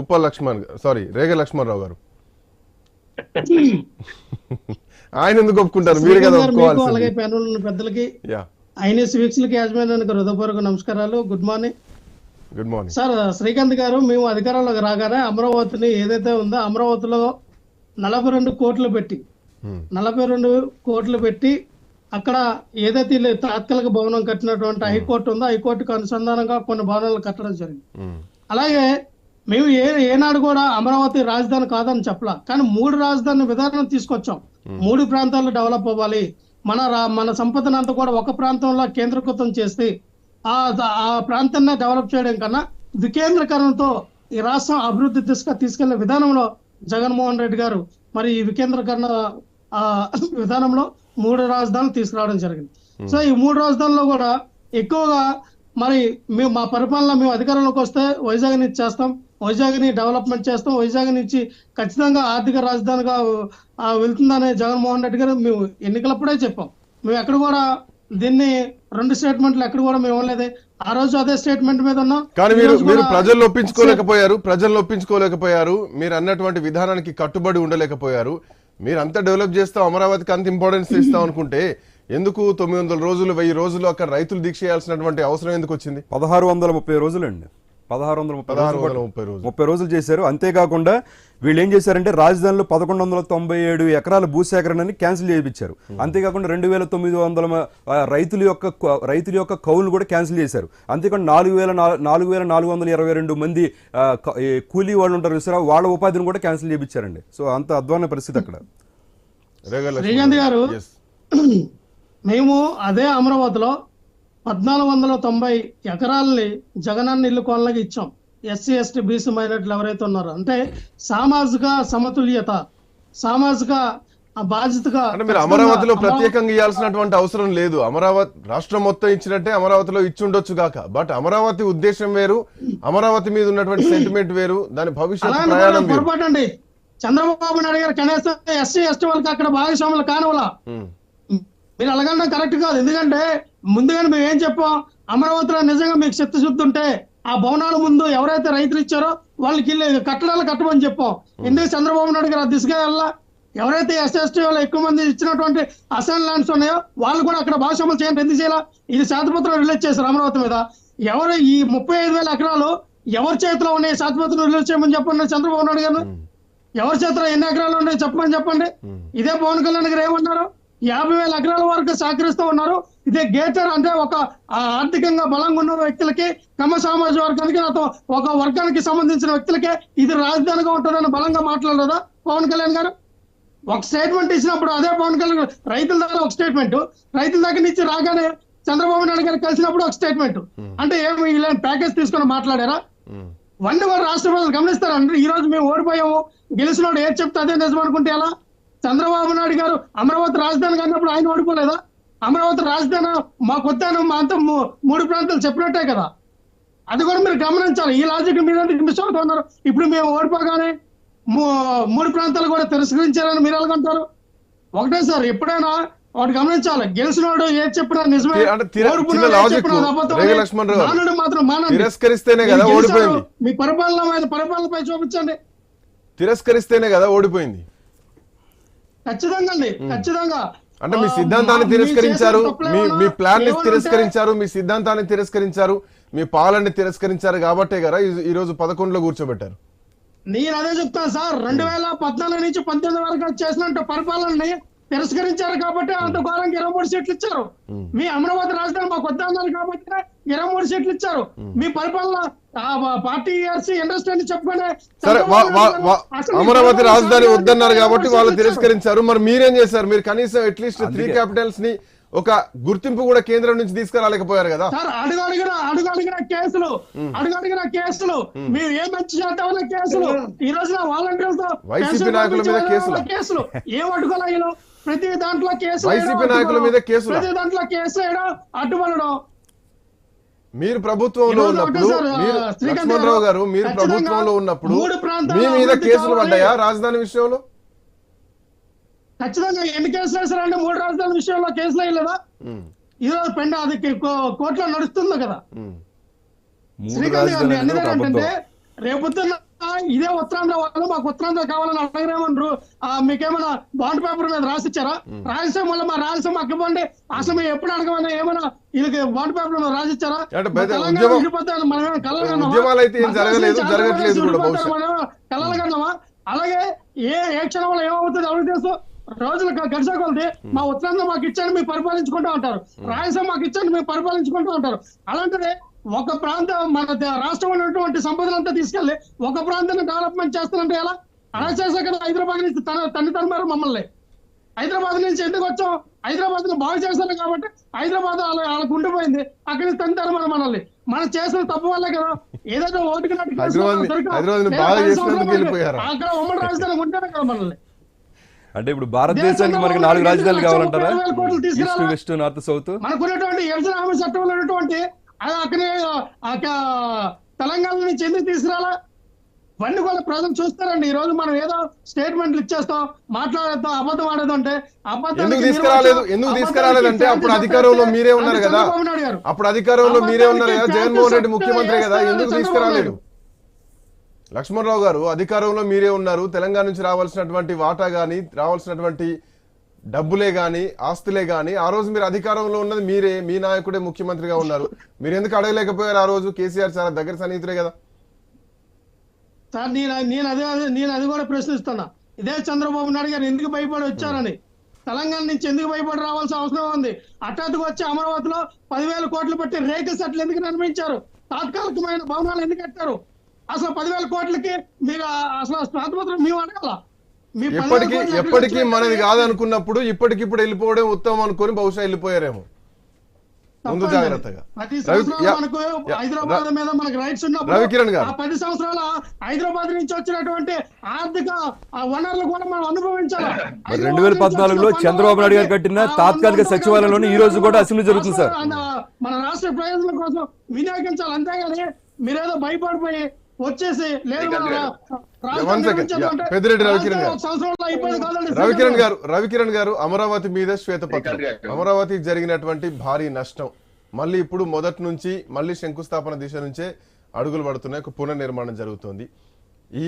ఉప్ప Laxman sorry రేగ లక్ష్మణరావు గారు. ఆయన ఎందుకు ఒప్పుకుంటారు? మీరు కదా అలాగే ప్యానల్ పెద్దలకి ఐఎన్ఎస్ వీక్షలకి యాజమాన్యానికి హృదయపూర్వక నమస్కారాలు. Good morning good morning sir Srikanth garu మేము అధికారంలోకి రాగానే అమరావతిని ఏదైతే ఉందో అమరావతిలో నలభై రెండు కోట్లు పెట్టి నలభై రెండు కోట్లు పెట్టి అక్కడ ఏదైతే తాత్కాలిక భవనం కట్టినటువంటి హైకోర్టు ఉందో హైకోర్టుకు అనుసంధానంగా కొన్ని భవనాలు కట్టడం జరిగింది. అలాగే మేము ఏ ఏనాడు కూడా అమరావతి రాజధాని కాదని చెప్పలా. కానీ మూడు రాజధాని విధానం తీసుకొచ్చాం. మూడు ప్రాంతాల్లో డెవలప్ అవ్వాలి. మన రా- మన సంపదను అంతా కూడా ఒక ప్రాంతంలో కేంద్రీకృతం చేసి ఆ ఆ ప్రాంతాన్ని డెవలప్ చేయడం కన్నా వికేంద్రీకరణతో ఈ రాష్ట్రం అభివృద్ధి దిశగా తీసుకెళ్ళే విధానంలో జగన్మోహన్ రెడ్డి గారు మరి ఈ వికేంద్రీకరణ ఆ విధానంలో మూడు రాజధానులు తీసుకురావడం జరిగింది. సో ఈ మూడు రాజధానుల్లో కూడా ఎక్కువగా మరి మేము మా పరిపాలన మేము అధికారంలోకి వస్తే వైజాగ్ నుంచి చేస్తాం. వైజాగ్ని డెవలప్మెంట్ చేస్తాం. వైజాగ్ నుంచి ఖచ్చితంగా ఆర్థిక రాజధానిగా వెళ్తుందని జగన్మోహన్ రెడ్డి గారు మేము ఎన్నికలప్పుడే చెప్పాం. మేము ఎక్కడ కూడా దీన్ని రెండు స్టేట్మెంట్లు ఎక్కడ కూడా మేము ఇవ్వలేదు. ఆ రోజు అదే స్టేట్మెంట్ మీద ఉన్నాం. కానీ మీరు మీరు కూడా ప్రజల్లో ఒప్పించుకోలేకపోయారు. ప్రజల్లో ఒప్పించుకోలేకపోయారు. మీరు అన్నటువంటి విధానానికి కట్టుబడి ఉండలేకపోయారు. మీరు అంత డెవలప్ చేస్తాం. అమరావతికి అంత ఇంపార్టెన్స్ ఇస్తాం అనుకుంటే ఎందుకు తొమ్మిది వందల రోజులు వెయ్యి రోజులు అక్కడ రైతులు దీక్ష చేయాల్సినటువంటి అవసరం ఎందుకు వచ్చింది? పదహారు వందల ముప్పై రోజులు అండి పదహారు వందల ముప్పై పదహారు వందల ముప్పై రోజులు. ముప్పై రోజులు చేశారు. అంతేకాకుండా వీళ్ళు ఏం చేశారంటే రాజధానిలో పదకొండు వందల తొంభై ఏడు ఎకరాల భూసేకరణని క్యాన్సిల్ చేయించారు. అంతేకాకుండా రెండు వేల తొమ్మిది వందల రైతుల యొక్క రైతుల యొక్క కౌలు కూడా క్యాన్సిల్ చేశారు. అంతేకాకుండా నాలుగు వేల నాలుగు వేల నాలుగు వందల ఇరవై రెండు మంది కూలీ వాళ్ళు ఉంటారు చూసారా? వాళ్ళ ఉపాధిని కూడా క్యాన్సిల్ చేయించారండి. సో అంత అధ్వాన పరిస్థితి అక్కడ. శ్రీకాంత్ గారు Yes. మేము అదే అమరావతిలో పద్నాలుగు వందల తొంభై ఎకరాలని జగనన్న ఇల్లు కొనలకి ఇచ్చాం. ఎస్సీ ఎస్టీ బీసీ మైనార్టీలు ఎవరైతే ఉన్నారో. అంటే సామాజిక సమతుల్యత సామాజిక ఆ బాధ్యతగా మీరు అమరావతిలో అమరావతి- ప్రత్యేకంగా ఇవ్వాల్సినటువంటి అవసరం లేదు. అమరావతి రాష్ట్రం మొత్తం ఇచ్చినట్టే అమరావతిలో ఇచ్చి ఉండొచ్చు గాక. బట్ అమరావతి ఉద్దేశం వేరు అమరావతి మీద ఉన్నటువంటి సెంటిమెంట్ వేరు దాని భవిష్యత్ ప్రయాణం పొరపాటు అండి చంద్రబాబు నాయుడు గారు కనీసం ఎస్సీ ఎస్టీ వాళ్ళకి అక్కడ భాగస్వాములు కానివ్వాలా? ఉమ్. మీరు అలాగంటే కరెక్ట్ కాదు. ఎందుకంటే ముందుగానే మేము ఏం చెప్పాం? అమరావతిలో నిజంగా మీకు చిత్తశుద్ధి ఉంటే ఆ భవనాల ముందు ఎవరైతే రైతులు ఇచ్చారో వాళ్ళకి కట్టడాలు కట్టమని చెప్పాం. ఎందుకు చంద్రబాబు నాయుడు గారు ఆ దిశగా వెళ్ళా ఎవరైతే ఎస్ఎస్టీ వాళ్ళు ఎక్కువ మంది ఇచ్చినటువంటి అసైన్ ల్యాండ్స్ ఉన్నాయో వాళ్ళు కూడా అక్కడ భాగస్వాములు చేయండి. ఎందుకు చేయాలా? ఇది శాతపత్రం రిలీజ్ చేశారు అమరావతి మీద. ఎవరు ఈ ముప్పై ఐదు వేల ఎకరాలు ఎవరి చేతిలో ఉన్నాయి? శాతపత్రం రిలీజ్ చేయమని చెప్పండి చంద్రబాబు నాయుడు గారు. ఎవరి చేతిలో ఎన్ని ఎకరాలు ఉన్నాయి? చెప్పమని చెప్పండి. ఇదే పవన్ కళ్యాణ్ గారు ఏమన్నారు? యాభై వేల ఎకరాల వరకు సహకరిస్తూ ఉన్నారు. ఇదే గేటర్ అంటే ఒక ఆర్థికంగా బలంగా ఉన్న వ్యక్తులకి కమ్మ సామాజిక వర్గానికి నాతో ఒక వర్గానికి సంబంధించిన వ్యక్తులకే ఇది రాజధానిగా ఉంటుందని బలంగా మాట్లాడదా పవన్ కళ్యాణ్ గారు? ఒక స్టేట్మెంట్ ఇచ్చినప్పుడు అదే పవన్ కళ్యాణ్ రైతుల దగ్గర ఒక స్టేట్మెంట్ రైతుల దగ్గర నుంచి రాగానే చంద్రబాబు నాయుడు గారు కలిసినప్పుడు ఒక స్టేట్మెంట్ అంటే ఏమి ఇలాంటి ప్యాకేజ్ తీసుకొని మాట్లాడారా. వన్ కూడా రాష్ట్ర ప్రజలు గమనిస్తారు? అంటే ఈ రోజు మేము ఓడిపోయాము గెలిచినోడు ఏది చెప్తే అదే నిజం అనుకుంటే ఎలా? చంద్రబాబు నాయుడు గారు అమరావతి రాజధాని అన్నప్పుడు ఆయన ఓడిపోలేదా? అమరావతి రాజధాని మాకు వద్దాను మా అంతా మూ- మూడు ప్రాంతాలు చెప్పినట్టే కదా. అది కూడా మీరు గమనించాలి. ఈ లాజిక్ ఎందుకు మిస్ అవుతూ ఉన్నారు? ఇప్పుడు మేము ఓడిపోగానే మూ- మూడు ప్రాంతాలు కూడా తిరస్కరించారని మీరు ఎలాగంటారు ఒకటే సార్ ఎప్పుడైనా ఒకటి గమనించాలి. గెలిచినోడు ఏది చెప్పినా నిజమే ఓడిపోయినోడు మాత్రం తిరస్కరిస్తేనే కదా. ఓడిపోయింది. మీ పరిపాలన మీద పరిపాలనపై చూపించండి. తిరస్కరిస్తేనే కదా ఓడిపోయింది. ఖచ్చితంగా అండి ఖచ్చితంగా. అంటే మీ సిద్ధాంతాన్ని తిరస్కరించారు మీ మీ ప్లాన్ని తిరస్కరించారు మీ సిద్ధాంతాన్ని తిరస్కరించారు మీ పాలనని తిరస్కరించారు కాబట్టే కదా ఈ- ఈ రోజు పదకొండులో కూర్చోబెట్టారు. నేను అదే చెప్తాను సార్ రెండు వేల పద్నాలుగు నుంచి పంతొమ్మిది వరకు చేసినట్టు పరిపాలనని తిరస్కరించారు కాబట్టి అంత ఘోరంగా ఇరవై మూడు సీట్లు ఇచ్చారు. మీ అమరావతి రాజధాని మాకు వద్దన్నారు కాబట్టి ఇరవై మూడు సీట్లు ఇచ్చారు. మీ పరిపాలన పార్టీ ఇండస్ట్రీ అని చెప్పుకునే అమరావతి రాజధాని వద్దన్నారు కాబట్టి వాళ్ళు. తిరస్కరించారు. మరి మీరేం చేశారు? మీరు కనీసం అట్లీస్ట్ త్రీ. క్యాపిటల్స్ని ఒక గుర్తింపు కూడా కేంద్రం నుంచి తీసుకురాలేకపోయారు కదా. సార్ అడుగు అడిగిన అడుగు అడిగిన కేసులు. కేసులు మీరు ఏ మంచి చేద్దామన్న కేసులు. ఈ రోజున వాలంటీర్లతో వైసీపీ నాయకుల మీద కేసులు. కేసులు. ఏం అడ్డుకోలేదు ప్రతి దాంట్లో కేసు వైసీపీ నాయకుల మీద. కేసులా? ప్రతి దాంట్లో కేసు వేయడం అడ్డుపడడం మీరు ప్రభుత్వంలో ఉన్నప్పుడు లక్ష్మణరావు గారు, మీరు ప్రభుత్వంలో ఉన్నప్పుడు మీ మీద కేసులు. పడ్డాయా రాజధాని విషయంలో? ఖచ్చితంగా ఎన్ని కేసులు వేసారంటే మూడు రాజధానుల విషయంలో కేసులు వేయలేదా? ఉమ్, ఈ రోజు పెండ అది కోర్టులో నడుస్తుంది కదా. ఉమ్. మూడు శ్రీకాంత్ గారు రాజధానులు నేను అనేది ఒక అనేది అబద్ధం ఏంటంటే రేపొద్దున ఇదే ఉత్తరాంధ్ర వాళ్ళు మాకు ఉత్తరాంధ్ర కావాలని అడగరేమన్నారు ఆ, మీకేమైనా బాండ్ పేపర్ మీద రాసిచ్చారా? రాయలసీమ వల్ల మా రాయలసీమ అక్కబండి అసలు మేము ఎప్పుడు అడగమన్నా ఏమైనా వీళ్ళకి బాండ్ పేపర్ మీద రాసిచ్చారా? అంటే మా పెద్ద తెలంగాణ ఉద్యమం- విడిపోతామని మనం ఏమైనా కలలు కన్నామా? కలలు అలాగే ఏ ఏ క్షణంలో ఏమవుతుంది? ఎవరికి తెలుసు? రోజులు గ- గడిచే కొలది మా ఉత్తరాంధ్ర మాకు ఇచ్చాడు మేము పరిపాలించుకుంటూ ఉంటారు. రాయలసీమ మాకు ఇచ్చాడు మేము పరిపాలించుకుంటూ ఉంటారు. అలాంటిది ఒక ప్రాంతం మన రాష్ట్రంలో ఉన్నటువంటి సంపదలంతా తీసుకెళ్ళి ఒక ప్రాంతాన్ని డెవలప్మెంట్ చేస్తానంటే ఎలా? అలా చేసా కదా హైదరాబాద్ నుంచి తన తన్ని తనమారు మమ్మల్ని. హైదరాబాద్ నుంచి ఎందుకు వచ్చాం? హైదరాబాద్ను బాగు చేశారు కాబట్టి హైదరాబాద్ వాళ్ళ వాళ్ళకు ఉండిపోయింది అక్కడి నుంచి తని తనమారు మనల్ని. మనం చేసిన తప్పు వల్లే కదా ఏదైతే ఓటుకి నట్టు కేసులో హైదరాబాద్ ని- దొరికాం. హైదరాబాద్ని లేదా బాగా పది చేసినందుకు సంవత్సరాలు వెళ్ళిపోయారా? అక్కడ ఉమ్మడి రాజధాని ఉంటేనే కదా మనల్ని. అంటే ఇప్పుడు భారతదేశానికి మనకి నాలుగు రాజధానులు కావాలంటారా? East west north south? మనకున్నటువంటి విభజన హామీ చట్టంలో ఉన్నటువంటి అది అక్కడ అక్క- తెలంగాణ నుంచి ఎందుకు తీసుకురాలా? ఇవన్నీ కూడా ప్రజలు చూస్తారండి. ఈ రోజు మనం ఏదో స్టేట్మెంట్లు ఇచ్చేస్తాం మాట్లాడేద్దాం అబద్ధం ఆడేదంటే అబద్ధం ఎందుకు తీసుకురాలేదు? ఎందుకు తీసుకురాలేదంటే అప్పుడు అధికారంలో మీరే ఉన్నారు కదా. అప్పుడు అధికారంలో మీరే ఉన్నారు కదా. జగన్మోహన్ రెడ్డి ముఖ్యమంత్రి కదా. ఎందుకు తీసుకురాలేదు? లక్ష్మణరావు గారు అధికారంలో మీరే ఉన్నారు. తెలంగాణ నుంచి రావాల్సినటువంటి వాటా గాని రావాల్సినటువంటి డబ్బులే గాని ఆస్తులే గాని ఆ రోజు మీరు అధికారంలో ఉన్నది మీరే మీ నాయకుడే ముఖ్యమంత్రిగా ఉన్నారు. మీరు ఎందుకు అడగలేకపోయారు ఆ రోజు? కేసీఆర్ చాలా దగ్గర సన్నిహితులే కదా. సార్ నేను నేను అదే అదే నేను అది కూడా ప్రశ్నిస్తున్నా. ఇదే చంద్రబాబు నాయుడు గారు ఎందుకు భయపడి వచ్చారని. తెలంగాణ నుంచి ఎందుకు భయపడి రావాల్సిన అవసరం ఉంది? హఠాత్తుగా వచ్చి అమరావతిలో పదివేల కోట్లు పెట్టి రేకుల సెట్లు ఎందుకు నిర్మించారు? తాత్కాలికమైన భవనాలు ఎందుకు కట్టారు? అసలు పదివేల కోట్లకి మీరు అసలు స్వాతంత్రం మేము అడగాల ఎప్పటికీ ఎప్పటికీ? మనది కాదనుకున్నప్పుడు ఇప్పటికిప్పుడు వెళ్ళిపోవడం ఉత్తమం అనుకొని బహుశా వెళ్ళిపోయారేమో ముందు. జాగ్రత్తగా ప్రతి రవి- సంవత్సరాలు యా- మనకు యా- హైదరాబాద్ మీద మనకు రైట్స్ ఉన్నప్పుడు రవికిరణ్ గారు. ఆ పది సంవత్సరాల హైదరాబాద్ నుంచి వచ్చినటువంటి ఆర్థిక ఆ వనరులు కూడా మనం అనుభవించాలి రెండు వేల పద్నాలుగులో చంద్రబాబు నాయుడు గారు కట్టిన తాత్కాలిక సచివాలయంలోనే ఈ రోజు కూడా అసెంబ్లీ జరుగుతుంది సార్. మన రాష్ట్ర ప్రయోజనం కోసం వినియోగించాలి అంతేగాని మీరేదో భయపడిపోయి వచ్చేసి పెద్దిరెడ్డి రవికిరణ్ గారు. రవికిరణ్ గారు. రవికిరణ్ గారు అమరావతి మీద శ్వేతపత్రం. అమరావతికి జరిగినటువంటి భారీ నష్టం. మళ్ళీ ఇప్పుడు మొదటి నుంచి మళ్ళీ శంకుస్థాపన దిశ నుంచే అడుగులు పడుతున్నాయి. ఒక పునర్నిర్మాణం జరుగుతోంది.